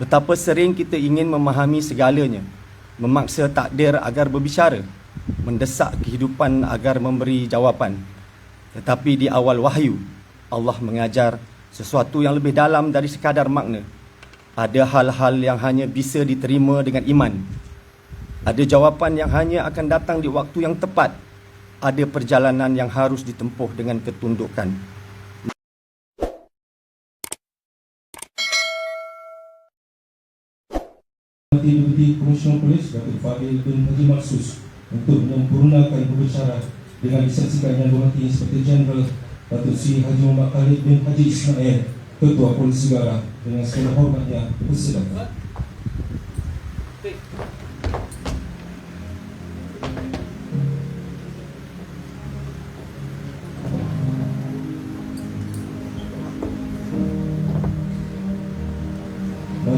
Betapa sering kita ingin memahami segalanya, memaksa takdir agar berbicara, mendesak kehidupan agar memberi jawapan. Tetapi di awal wahyu, Allah mengajar sesuatu yang lebih dalam dari sekadar makna. Ada hal-hal yang hanya bisa diterima dengan iman. Ada jawapan yang hanya akan datang di waktu yang tepat. Ada perjalanan yang harus ditempuh dengan ketundukan. Bukti-bukti Komisioner Polis Datuk Fadil bin Haji Maksus untuk menyempurnakan berbicara dengan disaksikan yang berhati Inspektur Jeneral Datuk Sri Haji Muhammad Khalid bin Haji Ismail Ketua Polis Negara dengan segala hormatnya persilakan.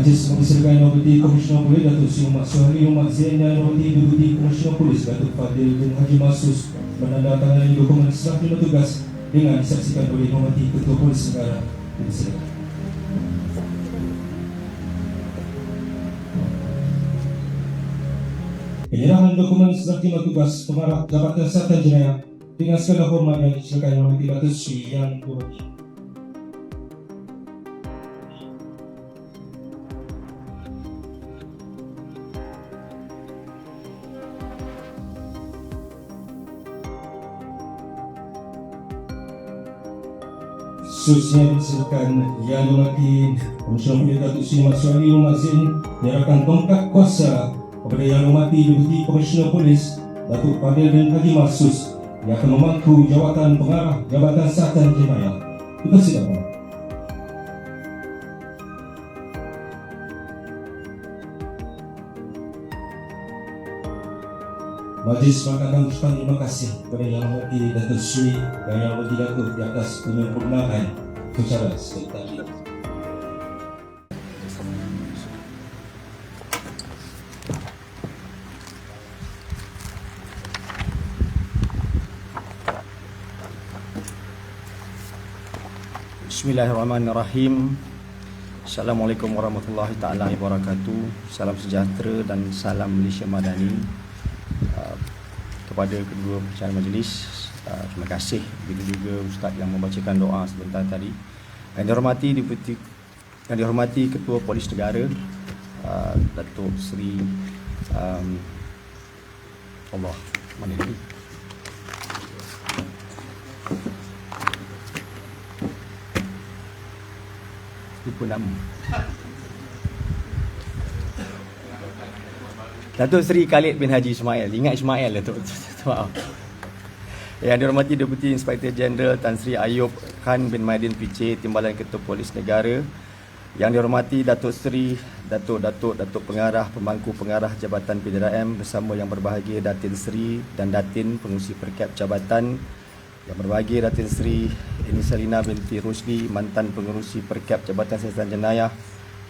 Majlis Mengisahkan Nombor Komisioner Polis Datuk Sri Muhammad Suhari Muhammad Zain dan Nombor Deputi Komisioner Polis Datuk Fadil bin Haji Masus menandatangani dokumen serah terima tugas dengan disaksikan oleh Hormati Ketua Polis Negara. Silakan. Penyerahan dokumen serah terima tugas Pemarah Jabatan Sartan Jenayah dengan segala hormat yang disilakan oleh Datuk Sri Yang Berhormat. Khususnya silakan Yang Dimati Komisioner Polis Datuk Sri Suhari Muhammad Zain menyerahkan tongkat kuasa kepada Yang Dimati Deputi Komisioner Polis Datuk Fadil bin Haji Mahsus yang akan memangku jawatan pengarah Jabatan Satan Jenayah. Kita silakan. Majlis mengatakan ucapan terima kasih kepada Yang Dimati Datuk Sri dan Yang Dimati Datuk di atas penyempurnaan secara seperti tadi. Bismillahirrahmanirrahim. Assalamualaikum warahmatullahi taala wabarakatuh. Salam sejahtera dan salam Malaysia Madani. Kepada kedua pimpinan majlis, uh, terima kasih begitu juga ustaz yang membacakan doa sebentar tadi. Yang dihormati Deputi yang dihormati Ketua Polis Negara uh, Datuk Seri um, Allah mana ini? lupa nama. Datuk Seri Khalid bin Haji Ismail. Ingat Ismail lah tu. Maaf. Yang dihormati Deputi Inspektor Jeneral Tan Sri Ayub Khan bin Maidin PC Timbalan Ketua Polis Negara. Yang dihormati Datuk Seri Datuk Datuk Datuk Pengarah Pemangku Pengarah Jabatan PDRM bersama yang berbahagia Datin Seri dan Datin Pengurusi Perkap Jabatan yang berbahagia Datin Seri Ini Salina binti Rusdi mantan pengurusi Perkap Jabatan Siasatan Jenayah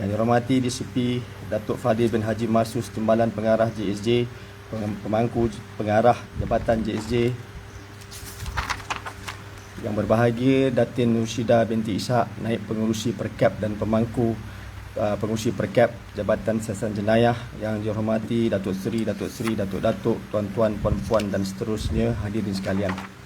yang dihormati DCP Datuk Fadil bin Haji Masus Timbalan Pengarah JSJ Pem- Pemangku Pengarah Jabatan JSJ yang berbahagia Datin Nushida binti Ishak Naib Pengurusi Perkap dan Pemangku uh, Pengurusi Perkap Jabatan Siasatan Jenayah yang dihormati Datuk Seri, Datuk Seri, Datuk Datuk, Tuan-Tuan, Puan-Puan dan seterusnya hadirin sekalian.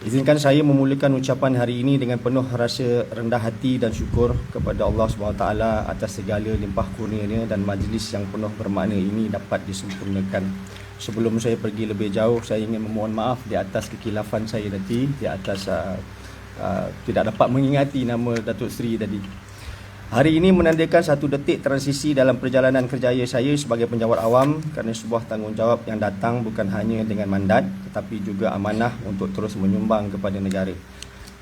Izinkan saya memulakan ucapan hari ini dengan penuh rasa rendah hati dan syukur kepada Allah SWT atas segala limpah kurnianya dan majlis yang penuh bermakna ini dapat disempurnakan. Sebelum saya pergi lebih jauh, saya ingin memohon maaf di atas kekilafan saya tadi, di atas uh, uh, tidak dapat mengingati nama Datuk Seri tadi. Hari ini menandakan satu detik transisi dalam perjalanan kerjaya saya sebagai penjawat awam kerana sebuah tanggungjawab yang datang bukan hanya dengan mandat tetapi juga amanah untuk terus menyumbang kepada negara.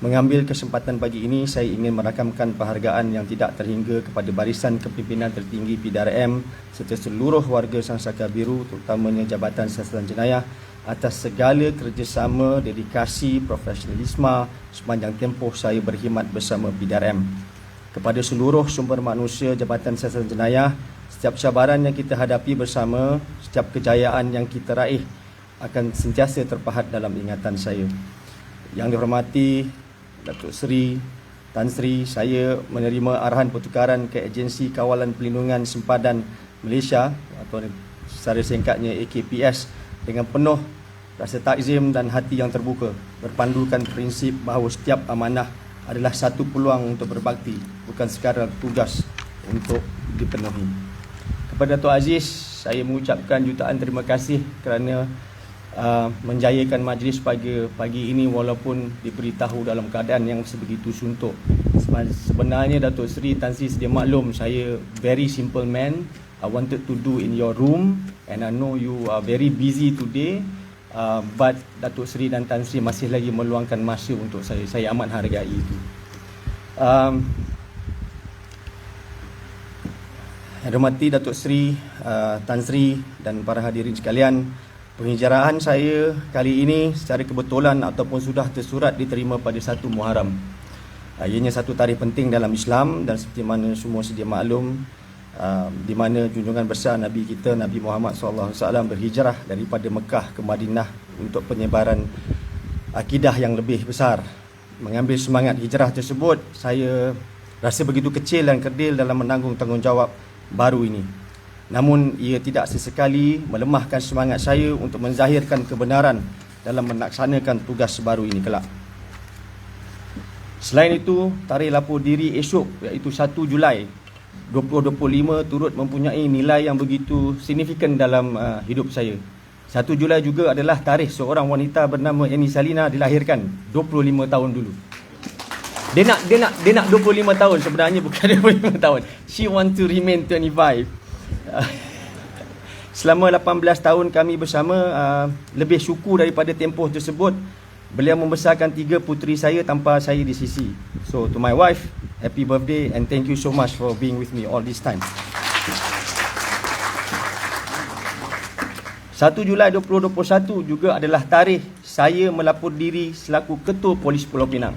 Mengambil kesempatan pagi ini, saya ingin merakamkan penghargaan yang tidak terhingga kepada barisan kepimpinan tertinggi PDRM serta seluruh warga Sangsaka Biru terutamanya Jabatan Siasatan Jenayah atas segala kerjasama, dedikasi, profesionalisme sepanjang tempoh saya berkhidmat bersama PDRM kepada seluruh sumber manusia Jabatan Siasatan Jenayah setiap cabaran yang kita hadapi bersama setiap kejayaan yang kita raih akan sentiasa terpahat dalam ingatan saya. Yang dihormati Datuk Seri Tan Sri, saya menerima arahan pertukaran ke Agensi Kawalan Pelindungan Sempadan Malaysia atau secara singkatnya AKPS dengan penuh rasa takzim dan hati yang terbuka berpandukan prinsip bahawa setiap amanah adalah satu peluang untuk berbakti bukan sekadar tugas untuk dipenuhi. Kepada Dato' Aziz, saya mengucapkan jutaan terima kasih kerana uh, menjayakan majlis pagi pagi ini walaupun diberitahu dalam keadaan yang sebegitu suntuk. Sebenarnya Datuk Seri Tan Sri sedia maklum saya very simple man. I wanted to do in your room and I know you are very busy today. Uh, but Datuk Seri dan Tan Sri masih lagi meluangkan masa untuk saya. Saya amat hargai itu. Um, Hormati Datuk Seri, uh, Tan Sri dan para hadirin sekalian, penghijraan saya kali ini secara kebetulan ataupun sudah tersurat diterima pada 1 Muharram. Uh, ianya satu tarikh penting dalam Islam dan seperti mana semua sedia maklum uh, di mana junjungan besar Nabi kita Nabi Muhammad SAW berhijrah daripada Mekah ke Madinah untuk penyebaran akidah yang lebih besar. Mengambil semangat hijrah tersebut, saya rasa begitu kecil dan kerdil dalam menanggung tanggungjawab baru ini. Namun ia tidak sesekali melemahkan semangat saya untuk menzahirkan kebenaran dalam melaksanakan tugas baru ini kelak. Selain itu, tarikh lapor diri esok iaitu 1 Julai 2025 turut mempunyai nilai yang begitu signifikan dalam uh, hidup saya. 1 Julai juga adalah tarikh seorang wanita bernama Eni Salina dilahirkan 25 tahun dulu. Dia nak dia nak dia nak 25 tahun sebenarnya bukan 25 tahun. She want to remain 25. Selama 18 tahun kami bersama uh, lebih syukur daripada tempoh tersebut beliau membesarkan tiga puteri saya tanpa saya di sisi. So to my wife, happy birthday and thank you so much for being with me all this time. 1 Julai 2021 juga adalah tarikh saya melapor diri selaku Ketua Polis Pulau Pinang.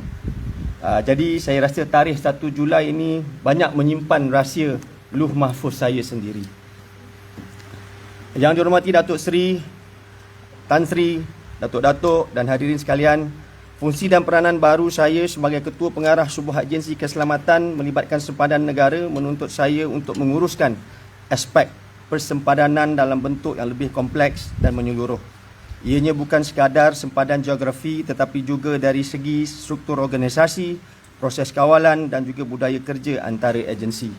Uh, jadi saya rasa tarikh 1 Julai ini banyak menyimpan rahsia luh mahfuz saya sendiri. Yang dihormati Datuk Seri, Tan Sri, Datuk-Datuk dan hadirin sekalian, fungsi dan peranan baru saya sebagai Ketua Pengarah sebuah agensi keselamatan melibatkan sempadan negara menuntut saya untuk menguruskan aspek persempadanan dalam bentuk yang lebih kompleks dan menyeluruh. Ianya bukan sekadar sempadan geografi tetapi juga dari segi struktur organisasi, proses kawalan dan juga budaya kerja antara agensi.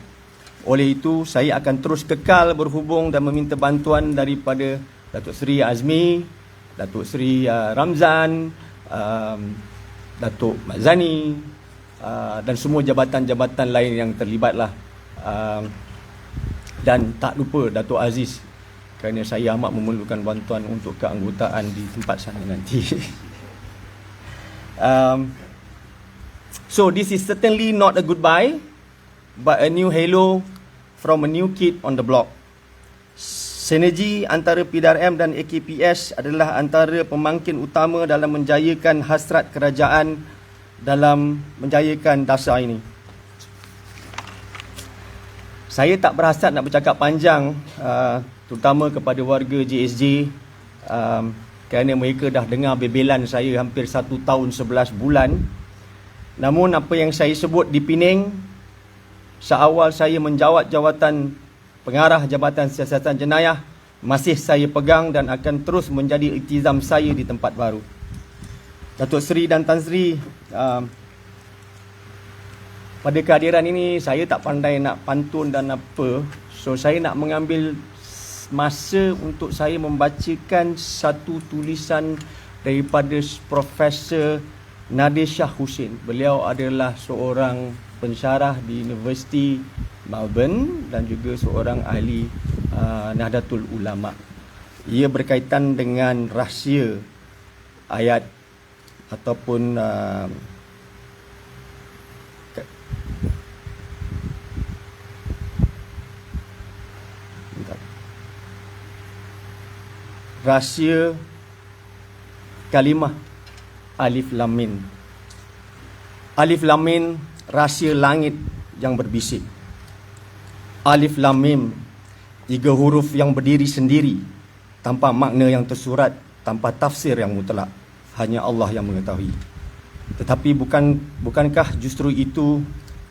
Oleh itu, saya akan terus kekal berhubung dan meminta bantuan daripada Datuk Seri Azmi, Datuk Seri uh, Ramzan, um, Datuk Mazani uh, dan semua jabatan-jabatan lain yang terlibatlah. Uh, dan tak lupa Datuk Aziz kerana saya amat memerlukan bantuan untuk keanggotaan di tempat sana nanti. um, so this is certainly not a goodbye, but a new halo from a new kid on the block. Sinergi antara PDRM dan AKPS adalah antara pemangkin utama dalam menjayakan hasrat kerajaan dalam menjayakan dasar ini. Saya tak berhasrat nak bercakap panjang uh, terutama kepada warga JSJ um, kerana mereka dah dengar bebelan saya hampir satu tahun sebelas bulan namun apa yang saya sebut di Pening seawal saya menjawat jawatan pengarah Jabatan Siasatan Jenayah masih saya pegang dan akan terus menjadi iktizam saya di tempat baru Datuk Seri dan Tan Sri um, pada kehadiran ini saya tak pandai nak pantun dan apa so saya nak mengambil masa untuk saya membacakan satu tulisan daripada Profesor Nadir Shah Hussein. Beliau adalah seorang pensyarah di Universiti Melbourne dan juga seorang ahli uh, Nahdlatul Ulama. Ia berkaitan dengan rahsia ayat ataupun uh, rahsia kalimah alif lam mim. Alif lam mim rahsia langit yang berbisik. Alif lam mim tiga huruf yang berdiri sendiri tanpa makna yang tersurat, tanpa tafsir yang mutlak. Hanya Allah yang mengetahui. Tetapi bukan bukankah justru itu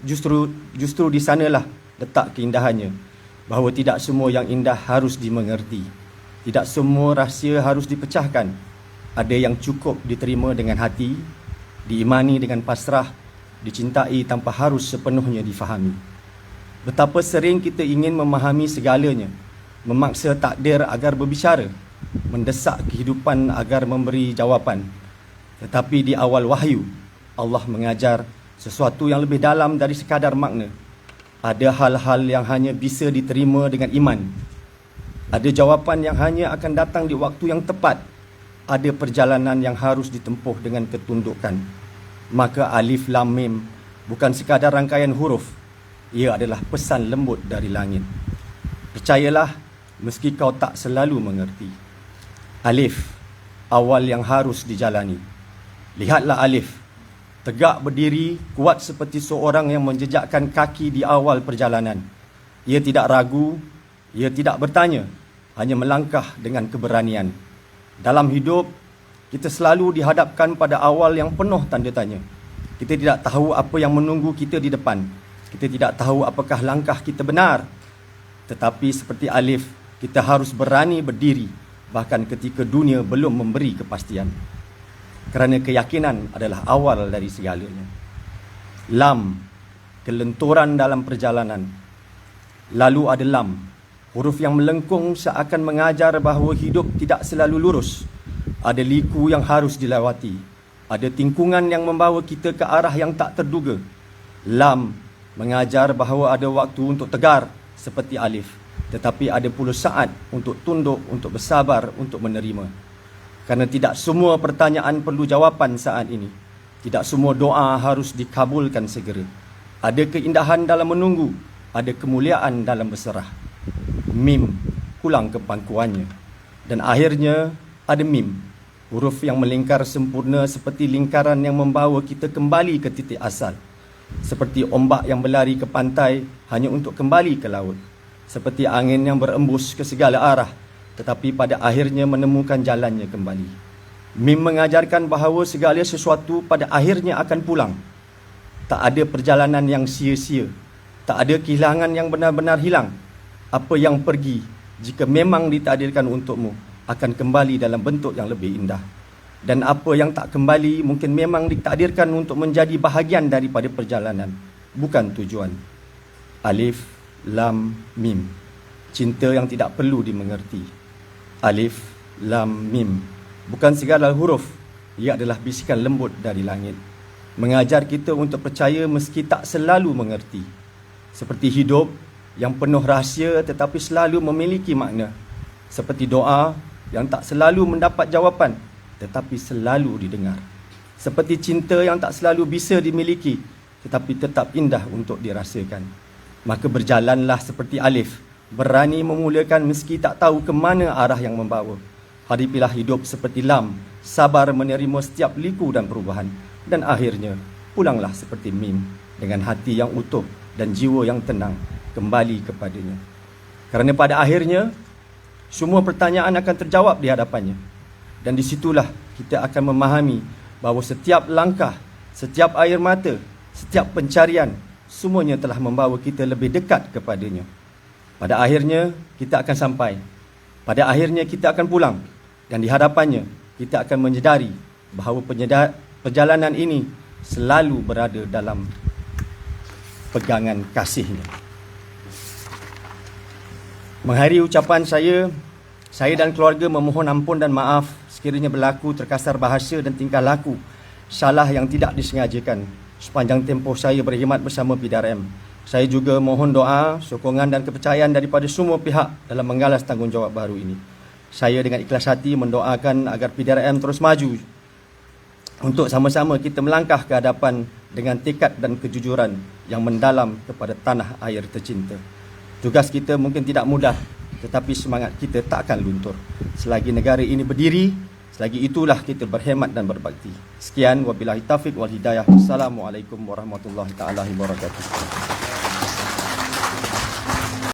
justru justru di sanalah letak keindahannya bahawa tidak semua yang indah harus dimengerti. Tidak semua rahsia harus dipecahkan. Ada yang cukup diterima dengan hati, diimani dengan pasrah, dicintai tanpa harus sepenuhnya difahami. Betapa sering kita ingin memahami segalanya, memaksa takdir agar berbicara, mendesak kehidupan agar memberi jawapan. Tetapi di awal wahyu, Allah mengajar sesuatu yang lebih dalam dari sekadar makna. Ada hal-hal yang hanya bisa diterima dengan iman. Ada jawapan yang hanya akan datang di waktu yang tepat. Ada perjalanan yang harus ditempuh dengan ketundukan. Maka alif lam mim bukan sekadar rangkaian huruf. Ia adalah pesan lembut dari langit. Percayalah meski kau tak selalu mengerti. Alif, awal yang harus dijalani. Lihatlah alif, tegak berdiri, kuat seperti seorang yang menjejakkan kaki di awal perjalanan. Ia tidak ragu, ia tidak bertanya, hanya melangkah dengan keberanian. Dalam hidup, kita selalu dihadapkan pada awal yang penuh tanda tanya. Kita tidak tahu apa yang menunggu kita di depan. Kita tidak tahu apakah langkah kita benar. Tetapi seperti Alif, kita harus berani berdiri bahkan ketika dunia belum memberi kepastian. Kerana keyakinan adalah awal dari segalanya. Lam, kelenturan dalam perjalanan. Lalu ada lam, huruf yang melengkung seakan mengajar bahawa hidup tidak selalu lurus. Ada liku yang harus dilewati. Ada tingkungan yang membawa kita ke arah yang tak terduga. Lam mengajar bahawa ada waktu untuk tegar seperti alif. Tetapi ada pula saat untuk tunduk, untuk bersabar, untuk menerima. Kerana tidak semua pertanyaan perlu jawapan saat ini. Tidak semua doa harus dikabulkan segera. Ada keindahan dalam menunggu, ada kemuliaan dalam berserah. Mim pulang ke pangkuannya. Dan akhirnya ada mim, huruf yang melingkar sempurna seperti lingkaran yang membawa kita kembali ke titik asal. Seperti ombak yang berlari ke pantai hanya untuk kembali ke laut seperti angin yang berembus ke segala arah tetapi pada akhirnya menemukan jalannya kembali. Mim mengajarkan bahawa segala sesuatu pada akhirnya akan pulang. Tak ada perjalanan yang sia-sia. Tak ada kehilangan yang benar-benar hilang. Apa yang pergi jika memang ditakdirkan untukmu akan kembali dalam bentuk yang lebih indah. Dan apa yang tak kembali mungkin memang ditakdirkan untuk menjadi bahagian daripada perjalanan, bukan tujuan. Alif lam mim. Cinta yang tidak perlu dimengerti. Alif lam mim. Bukan segala huruf. Ia adalah bisikan lembut dari langit. Mengajar kita untuk percaya meski tak selalu mengerti. Seperti hidup yang penuh rahsia tetapi selalu memiliki makna. Seperti doa yang tak selalu mendapat jawapan tetapi selalu didengar seperti cinta yang tak selalu bisa dimiliki tetapi tetap indah untuk dirasakan maka berjalanlah seperti Alif, berani memulakan meski tak tahu ke mana arah yang membawa. Hadipilah hidup seperti Lam, sabar menerima setiap liku dan perubahan. Dan akhirnya, pulanglah seperti Mim, dengan hati yang utuh dan jiwa yang tenang, kembali kepadanya. Kerana pada akhirnya, semua pertanyaan akan terjawab di hadapannya. Dan disitulah kita akan memahami bahawa setiap langkah, setiap air mata, setiap pencarian, semuanya telah membawa kita lebih dekat kepadanya. Pada akhirnya kita akan sampai. Pada akhirnya kita akan pulang dan di hadapannya kita akan menyedari bahawa perjalanan ini selalu berada dalam pegangan kasihnya. Menghari ucapan saya, saya dan keluarga memohon ampun dan maaf sekiranya berlaku terkasar bahasa dan tingkah laku salah yang tidak disengajakan sepanjang tempoh saya berkhidmat bersama PDRM. Saya juga mohon doa, sokongan dan kepercayaan daripada semua pihak dalam menggalas tanggungjawab baru ini. Saya dengan ikhlas hati mendoakan agar PDRM terus maju untuk sama-sama kita melangkah ke hadapan dengan tekad dan kejujuran yang mendalam kepada tanah air tercinta. Tugas kita mungkin tidak mudah tetapi semangat kita tak akan luntur. Selagi negara ini berdiri, Selagi itulah kita berhemat dan berbakti. Sekian wabillahi taufik wal hidayah. Assalamualaikum warahmatullahi taala wabarakatuh.